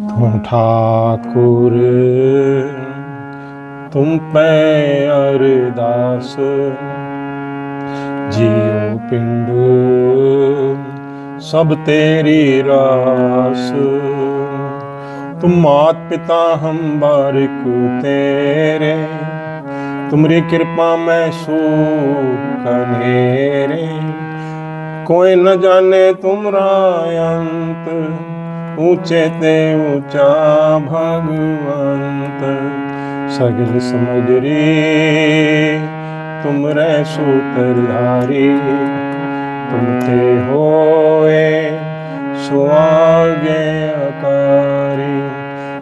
तुम ठाकुर तुम पे अरदास जियो पिंड सब तेरी रास तुम मात पिता हम बारिक तेरे तुमरी कृपा में सुख कनेरे कोई न जाने तुमरा अंत ऊंचे ते ऊंचा भगवंत सगल समगरी तुमरे सूत्रधारी तुम ते होए सुआगे अकारी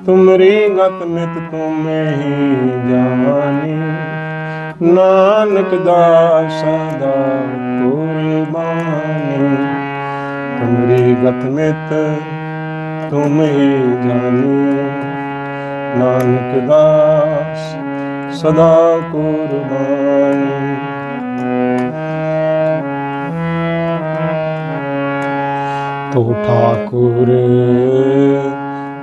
तुमरी गत मित तुम्हें ही जानी नानक दास सदा कुर्बानी तुमरी गत मित तुम ही जानी नानक दास सदा कुर्बानी तो ठाकुर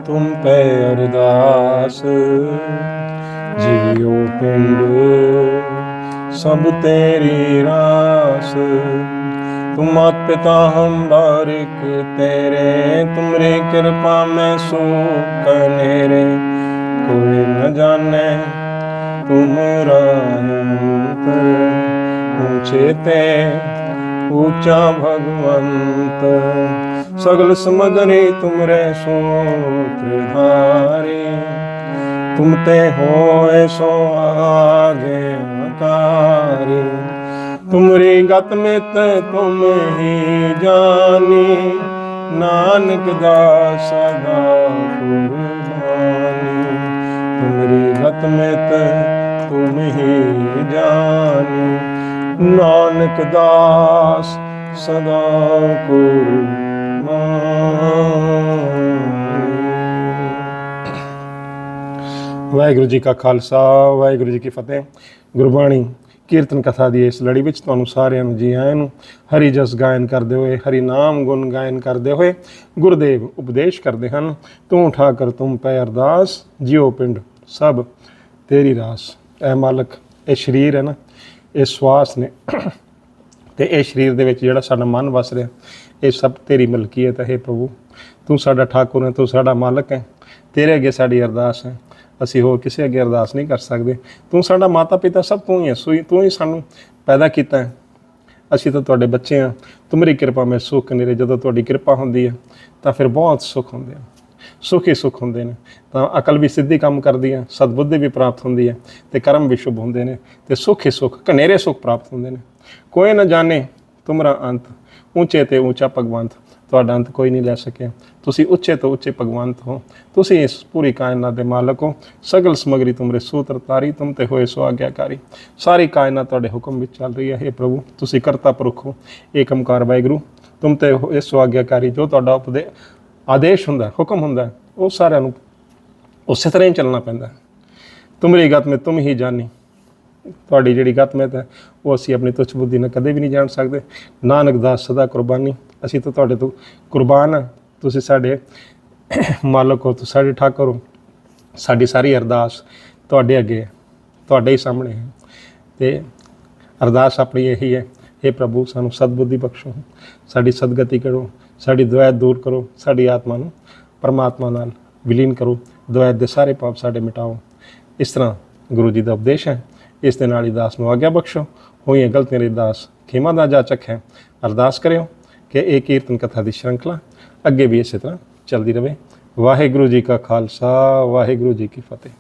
तुम पे अरदास जियो पिंड सब तेरी रास ਤੂੰ ਮਾਤ ਪਿਤਾ ਹਮ ਬਾਰਿਕ ਤੇਰੇ ਤੁਮਰੀ ਕਿਰਪਾ ਮੈਂ ਸੂਖ ਕਨੇਰੇ ਕੋਈ ਨ ਜਾਣੇ ਤੁਮਰਾ ਅੰਤਰ ਉੱਚੇ ਤੇ ਉੱਚਾ ਭਗਵੰਤ। ਸਗਲ ਸਮਗਰੇ ਤੁਮਰੇ ਸੋਤ੍ਰ ਧਾਰੇ ਤੁਮ ਤੇ ਹੋਏ ਸੋ ਆਗੇ ਅਕਾਰੇ ਤੁਮਰੀ ਗਤ ਮਿਤ ਤੁਮ ਹੀ ਜਾਨੀ। ਨਾਨਕ ਦਾ ਸਦਾ ਕੁਰਬਾਨੀ। ਤੁਮਰੀ ਗਤ ਮਿਤ ਤੁਮ ਹੀ ਜਾਨੀ। ਨਾਨਕ ਦਾਸ ਸਦਾ ਕੁਰਬਾਨੀ। ਵਾਹਿਗੁਰੂ ਜੀ ਕਾ ਖਾਲਸਾ, ਵਾਹਿਗੁਰੂ ਜੀ ਕੀ ਫਤਿਹ। ਗੁਰਬਾਣੀ ਕੀਰਤਨ ਕਥਾ ਦੀ ਇਸ ਲੜੀ ਵਿੱਚ ਤੁਹਾਨੂੰ ਸਾਰਿਆਂ ਨੂੰ ਜੀ ਆਇਆਂ ਨੂੰ ਹਰੀ ਜਸ ਗਾਇਨ ਕਰਦੇ ਹੋਏ, ਹਰੀ ਨਾਮ ਗੁਣ ਗਾਇਨ ਕਰਦੇ ਹੋਏ ਗੁਰਦੇਵ ਉਪਦੇਸ਼ ਕਰਦੇ ਹਨ, ਤੂੰ ਠਾਕਰ, ਤੂੰ ਪੈ ਅਰਦਾਸ ਜਿਉ ਪਿੰਡ ਸਭ ਤੇਰੀ ਰਾਸ। ਐ ਮਾਲਕ, ਇਹ ਸਰੀਰ ਹੈ ਨਾ, ਇਹ ਸਵਾਸ ਨੇ। ਤੇ ਇਹ ਸਰੀਰ ਦੇ ਵਿੱਚ ਜਿਹੜਾ ਸਾਡਾ ਮਨ ਵਸ ਰਿਹਾ, ਇਹ ਸਭ ਤੇਰੀ ਮਲਕੀਅਤ ਹੈ ਪ੍ਰਭੂ। ਤੂੰ ਸਾਡਾ ਠਾਕੁਰ ਹੈ, ਤੂੰ ਸਾਡਾ ਮਾਲਕ ਹੈ। ਤੇਰੇ ਅੱਗੇ ਸਾਡੀ ਅਰਦਾਸ ਹੈ। ਅਸੀਂ ਹੋਰ ਕਿਸੇ ਅੱਗੇ ਅਰਦਾਸ ਨਹੀਂ ਕਰ ਸਕਦੇ। ਤੂੰ ਸਾਡਾ ਮਾਤਾ ਪਿਤਾ ਸਭ ਤੂੰ ਹੀ ਹੈ, ਸੂਈ ਤੂੰ ਹੀ ਸਾਨੂੰ ਪੈਦਾ ਕੀਤਾ ਹੈ। ਅਸੀਂ ਤਾਂ ਤੁਹਾਡੇ ਬੱਚੇ ਹਾਂ। ਤੁਮਰੀ ਕਿਰਪਾ, ਮੈਂ ਸੁੱਖ ਨਿਰੇ ਜਦੋਂ ਤੁਹਾਡੀ ਕਿਰਪਾ ਹੁੰਦੀ ਹੈ, ਤਾਂ ਫਿਰ ਬਹੁਤ ਸੁੱਖ ਹੁੰਦੇ ਆ ਸੁੱਖ ਹੀ ਸੁੱਖ ਹੁੰਦੇ ਨੇ। ਤਾਂ ਅਕਲ ਵੀ ਸਿੱਧੀ ਕੰਮ ਕਰਦੀ ਹੈ ਸਤਬੁੱਧੀ ਵੀ ਪ੍ਰਾਪਤ ਹੁੰਦੀ ਹੈ ਤੇ ਕਰਮ ਵੀ ਸ਼ੁਭ ਹੁੰਦੇ ਨੇ ਤੇ ਸੁੱਖ ਹੀ ਸੁੱਖ, ਘਨੇਰੇ ਸੁੱਖ ਪ੍ਰਾਪਤ ਹੁੰਦੇ ਨੇ। ਕੋਈ ਨਾ ਜਾਣੇ ਤੁਮਰਾ ਅੰਤ, ਉੱਚੇ ਤੇ ਉੱਚਾ ਭਗਵੰਤ। ਤੁਹਾਡਾ ਅੰਤ ਕੋਈ ਨਹੀਂ ਲੈ ਸਕਿਆ। ਤੁਸੀਂ ਉੱਚੇ ਤੋਂ ਉੱਚੇ ਭਗਵੰਤ ਹੋ। ਤੁਸੀਂ ਇਸ ਪੂਰੀ ਕਾਇਨਾਤ ਦੇ ਮਾਲਕ ਹੋ। ਸਗਲ ਸਮਗਰੀ ਤੁਮਰੇ ਸੂਤਰ ਤਾਰੀ, ਤੁਮ ਤੇ ਹੋਏ ਸੋ ਆਗਿਆਕਾਰੀ। ਸਾਰੀ ਕਾਇਨਾਤ ਤੁਹਾਡੇ ਹੁਕਮ ਵਿੱਚ ਚੱਲ ਰਹੀ ਹੈ। हे ਪ੍ਰਭੂ, ਤੁਸੀਂ ਕਰਤਾ ਪੁਰਖ ਹੋ। ਏਕਮਕਾਰ ਵਾਹਿਗੁਰੂ। ਤੁਮ ਤੇ ਹੋਏ ਸੋ ਆਗਿਆਕਾਰੀ ਜੋ ਤੁਹਾਡਾ ਉਪਦੇ ਆਦੇਸ਼ ਹੁੰਦਾ ਹੁਕਮ ਹੁੰਦਾ ਉਹ ਸਾਰਿਆਂ ਨੂੰ ਉਸੇ ਤਰ੍ਹਾਂ ਹੀ ਚੱਲਣਾ ਪੈਂਦਾ ਹੈ। ਤੁਮਰੀ ਗਤ ਮੇ ਤੁਮ ਹੀ ਜਾਣੀ ਤੁਹਾਡੀ ਜਿਹੜੀ ਗਤਮਤ ਹੈ, ਉਹ ਅਸੀਂ ਆਪਣੀ ਤੁੱਛ ਬੁੱਧੀ ਨਾਲ ਕਦੇ ਵੀ ਨਹੀਂ ਜਾਣ ਸਕਦੇ। ਨਾਨਕ ਦਾਸ ਸਦਾ ਕੁਰਬਾਨੀ। ਅਸੀਂ ਤਾਂ ਤੁਹਾਡੇ ਤੋਂ ਕੁਰਬਾਨ ਹਾਂ ਤੁਸੀਂ ਸਾਡੇ ਮਾਲਕ ਹੋ, ਤੁਸੀਂ ਸਾਡੇ ਠਾਕੁਰ ਹੋ। ਸਾਡੀ ਸਾਰੀ ਅਰਦਾਸ ਤੁਹਾਡੇ ਅੱਗੇ ਹੈ, ਤੁਹਾਡੇ ਹੀ ਸਾਹਮਣੇ ਹੈ। ਤੇ ਅਰਦਾਸ ਆਪਣੀ ਇਹੀ ਹੈ ਇਹ ਪ੍ਰਭੂ, ਸਾਨੂੰ ਸਤਬੁੱਧੀ ਬਖਸ਼ੋ। ਸਾਡੀ ਸਦਗਤੀ ਕਰੋ, ਸਾਡੀ ਦੁਆਇਤ ਦੂਰ ਕਰੋ, ਸਾਡੀ ਆਤਮਾ ਨੂੰ ਪਰਮਾਤਮਾ ਨਾਲ ਵਿਲੀਨ ਕਰੋ ਦੁਆਇਤ ਦੇ ਸਾਰੇ ਪਾਪ ਸਾਡੇ ਮਿਟਾਓ। ਇਸ ਤਰ੍ਹਾਂ ਗੁਰੂ ਜੀ ਦਾ ਉਪਦੇਸ਼ ਹੈ, ਇਸ ਦੇ ਨਾਲ ਹੀ ਦਾਸ ਨੂੰ ਆਗਿਆ ਬਖਸ਼ੋ। ਹੋਈਆਂ ਗਲਤੀਆਂ ਲਈ ਦਾਸ ਖਿਮਾ ਦਾ ਜਾਚਕ ਹੈ। ਅਰਦਾਸ ਕਰਿਓ। ਕਿ ਇਹ ਕੀਰਤਨ ਕਥਾ ਦੀ ਸ਼੍ਰੰਖਲਾ ਅੱਗੇ ਵੀ ਇਸੇ ਤਰ੍ਹਾਂ ਚੱਲਦੀ ਰਹੇ ਵਾਹਿਗੁਰੂ ਜੀ ਕਾ ਖਾਲਸਾ, ਵਾਹਿਗੁਰੂ ਜੀ ਕੀ ਫਤਿਹ।